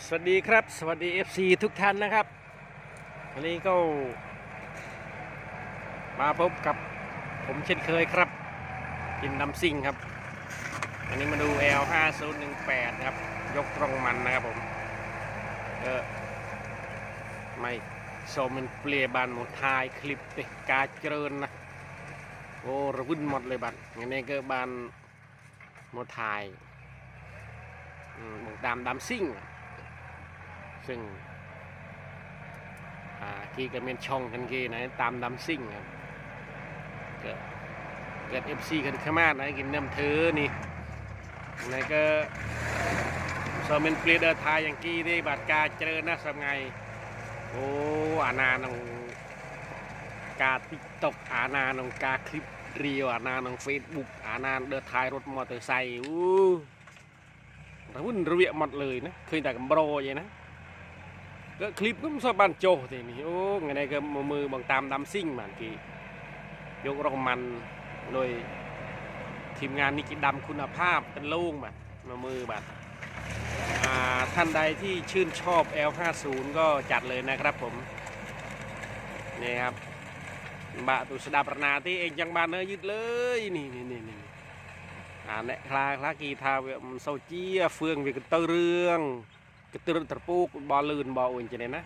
สวัสดีครับ สวัสดี FC ทุกท่านนะครับ วันนี้ก็มาพบกับผมเช่นเคยครับกินน้ำซิ่งครับ อันนี้มาดู L5018 นะครับ ยกตรงมันนะครับผมเออไม่โซมันเปลี่ยบานหมดทายคลิปติกาเจริญนะโอ้ระวุ่นหมดเลยบัดงั้นนี่ก็บานหมดทายอืมดามดาม ซิ่งอะซึ่งกีก็เป็นช่องกันกีนะตามดาซิ่งครับเกิดเกิดเอฟซีกันขมาดนะกินน้ำเธอนี่ไหนก็สอมันเปลียเดินทายอย่างกี้ที่บัตรกาเจริญนะสำไงโอ้อาณานองกาติ๊กตอกอาณานองกาคลิปเรียวอาณานองเฟซบุ๊กอาณาเดินทายรถมอเตอร์ไซค์อู้แต่วุ่นระเวียหมดเลยนะเคยแต่กับโบรยางนะ ก็คลิปก็มันสอบบันโจทีนี้โอ้ยไงในก็มือบางตามดำซิ่งมันกียกรองมันโดยทีมงานนี่กิดำคุณภาพเป็นลูกมันมามือบัดท่านใดที่ชื่นชอบ L50 ก็จัดเลยนะครับผมนี่ครับบะตุสดาปรนาที่เองจังบานเนยยึดเลยนี่นี่นี่นี่อ่าเนี่ยคลาคลากีทาเวมโซจียเฟืองเวกเตอร์เรือง ក៏ទៅត្រពូកបលលឿនបអ៊ុយចឹងណា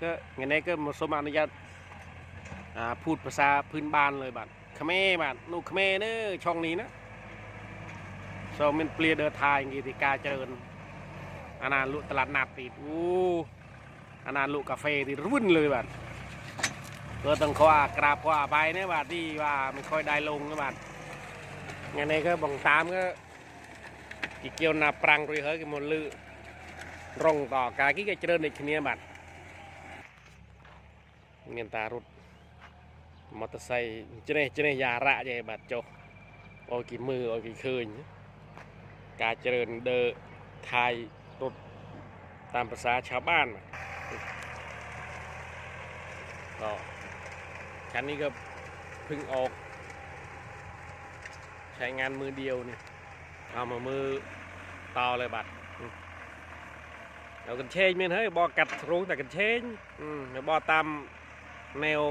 ក៏ថ្ងៃនេះក៏មកសូមអនុញ្ញាតអាพูดภาษาพื้นบ้านเลยបាទខ្មែរបាទនោះខ្មែរនេះช่องนี้นะសូមមានព្រាដើរថាយគេទីការច្រើនអាណាលក់តឡាត់ណាត់ទៀតអូអាណាលក់កាហ្វេទៀតរុនเลยបាទก็ต้องขออากราบขออภัยนะបាទที่ว่าไม่ค่อยได้ลงนะបាទ ngày nay cái bằng tám cái chỉ kêu là prang rồi hơi cái một lư rong tỏ cả cái cái trên này kia bạn người ta rút motorcycle trên này trên này già rạ vậy bạn cho ôi cái mưa ôi cái khơi nhá cả trên đơ thai rút ตามภาษาชาวบ้านน่ะก็คันนี้ก็เพิ่งออก ใช้งานมือเดียวเนี่ยเอามามือต่อเลยบัดอืม เอากันเชงเมนเฮ้ยบอกัดรุงแต่กันเชงอืมบอตามแนว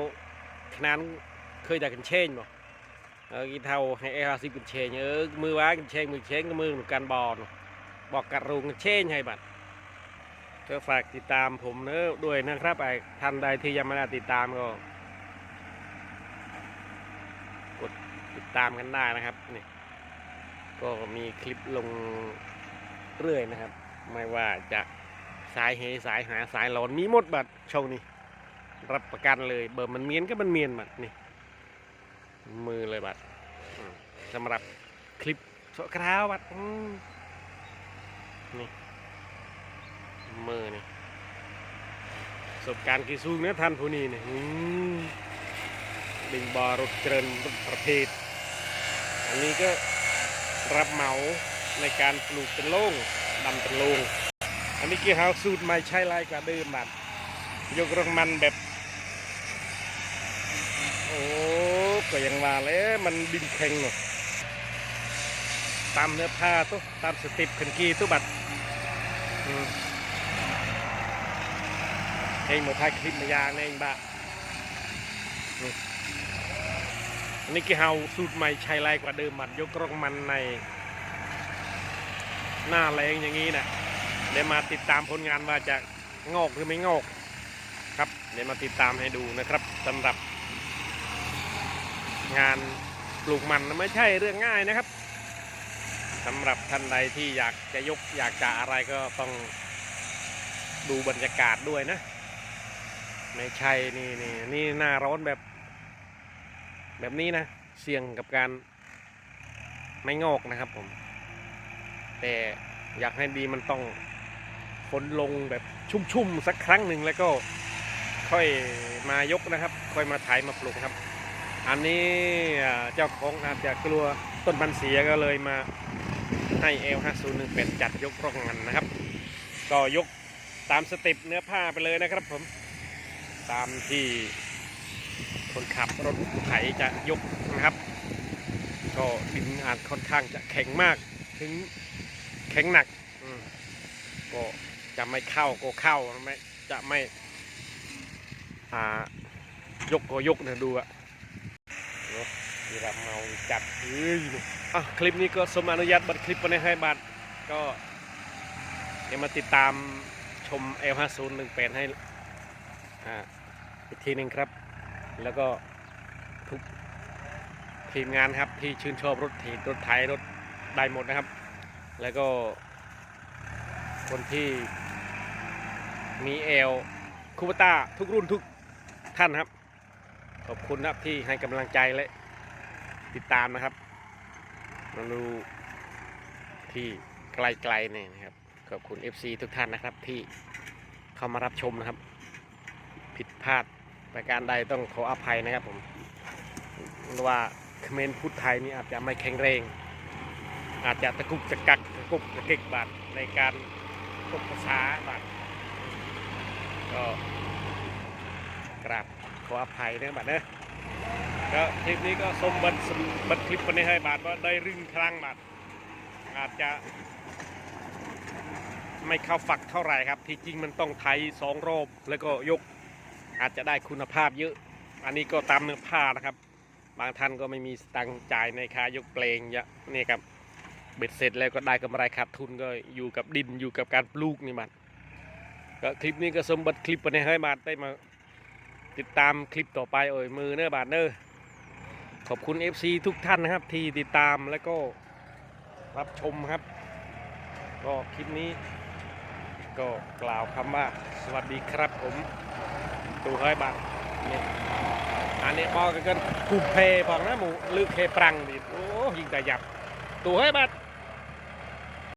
ขนาดเคยแต่กันเชงบ่เออกีเท่าให้เอฮาซิกันเชงเออมือว้ากันเชงมือเชงก็มือหมือนกันบอลบอกกัดรุงกันเชงให้บัดก็ฝากติดตามผมเนอะด้วยนะครับไอ้ท่านใดที่ยังไม่ได้ติดตามก็ กดติดตามกันได้นะครับนี่ก็มีคลิปลงเรื่อยนะครับ ไม่ว่าจะ สายเฮสายหาสายหลอนมีหมดบัดช่วงนี้รับประกันเลย เบอร์มันเมียนก็มันเมียนบัดนี่มือเลยบัดสำหรับคลิปโสกราวบัดนี่มือนี่ประสบการณ์กี่สูงนะท่านผู้นี้นี่อืมดึงบอรถเจริญรถประเภทอันนี้ก็รับเหมาในการปลูกเป็นโล่งดำเป็นโล่งันนี้กี่เฮาสูตรใหม่ใช้ไรกว่าเดิมบัดยกรถมันแบบ โอ้ก็ยังว่าแล้วมันดินแข็งเนาะตามเนื้อผ้าตุ๊ตามสเติปขันกีตุ๊บัดเองหมดท้ายคลิปมายาเองบะอันนี้กี่เฮาสูตรใหม่ใช้ไรกว่าเดิมมันยกรองมันใน หน้าแรงอย่างนี้นะ ดี๋ยวมาติดตามผลงานว่าจะงอกหรือไม่งอกครับ เดี๋ยวมาติดตามให้ดูนะครับสำหรับงานปลูกมันไม่ใช่เรื่องง่ายนะครับสำหรับท่านใดที่อยากจะยกอยากจะอะไรก็ต้องดูบรรยากาศด้วยนะไม่ใช่นี่นี่นี่หน้าร้อนแบบ แบบนี้นะ เสี่ยงกับการไม่งอกนะครับผม แต่อยากให้ดีมันต้อง ฝนลงแบบชุ่มๆสักครั้งหนึ่งแล้วก็ค่อยมายกนะครับ ค่อยมาไถมาปลูกครับ อันนี้เจ้าของอาจจะกลัวต้นพันเสียก็เลยมาให้เอลห้าศูนย์หนึ่งเป็นจัดยกร่องมันนะครับ ก็ยกตามสเต็ปเนื้อผ้าไปเลยนะครับผมตามที่คนขับรถไถจะยกนะครับ ก็ดินอาจค่อนข้างจะแข็งมากถึงแข็งหนักก็ จะไม่เข้าก็เข้าไม่จะไม่อ่ายกก็ยกนะดูอะนี่เราเมาจัดเฮ้ยอะคลิปนี้ก็สมอนุญาตบัดคลิปวันนี้ให้บัตรก็เดี๋ยวมาติดตามชม L5018 ให้อ่าอีกทีหนึ่งครับ แล้วก็ทุกทีมงานครับที่ชื่นชอบรถถีบรถไถรถได้หมดนะครับ แล้วก็คนที่ มีเอลคูปต้าทุกรุ่นทุกท่านครับ ขอบคุณครับที่ให้กำลังใจและติดตามนะครับมาดูที่ไกลๆเนี่ยนะครับ ขอบคุณ FC ทุกท่านนะครับที่เข้ามารับชมนะครับ ผิดพลาดประการใดต้องขออภัยนะครับผมเพราะว่าคอมเมนต์พูดไทยนี่อาจจะไม่แข็งแรง อาจจะตะกุกตะกักตะกุกตะกิกบาดในการพบภาษาบาด ก็กราบขออภัยนะบาดเนอะก็คลิปนี้ก็สมบัติบัติคลิปวันนี้ให้บาดว่าได้รึงครั้งบาดอาจจะ ไม่เข้าฝักเท่าไหร่ครับ ที่จริงมันต้องไถสองรอบแล้วก็ยกอาจจะได้คุณภาพเยอะ อันนี้ก็ตามเนื้อผ้านะครับ บางท่านก็ไม่มีตังจ่ายในค่ายกเปลงเยอะนี่ครับเบ็ดเสร็จแล้วก็ได้กำไรขาดทุนก็อยู่กับดินอยู่กับการปลูกนี่มัน ก็คลิปนี้ก็สมบัติคลิปไปในให้บาทได้มา ติดตามคลิปต่อไปเอ่ยมือเนอบาทเนอขอบคุณ FC ทุกท่านนะครับ ที่ติดตามแล้วก็รับชมครับ ก็คลิปนี้ ก็กล่าวคำว่า สวัสดีครับผมตูให้บาทนี่อันนี้บอกกันกูเพย์บอกนะหมูลือเคปรังดิโอ้ยิงแต่หยับตัวให้บัด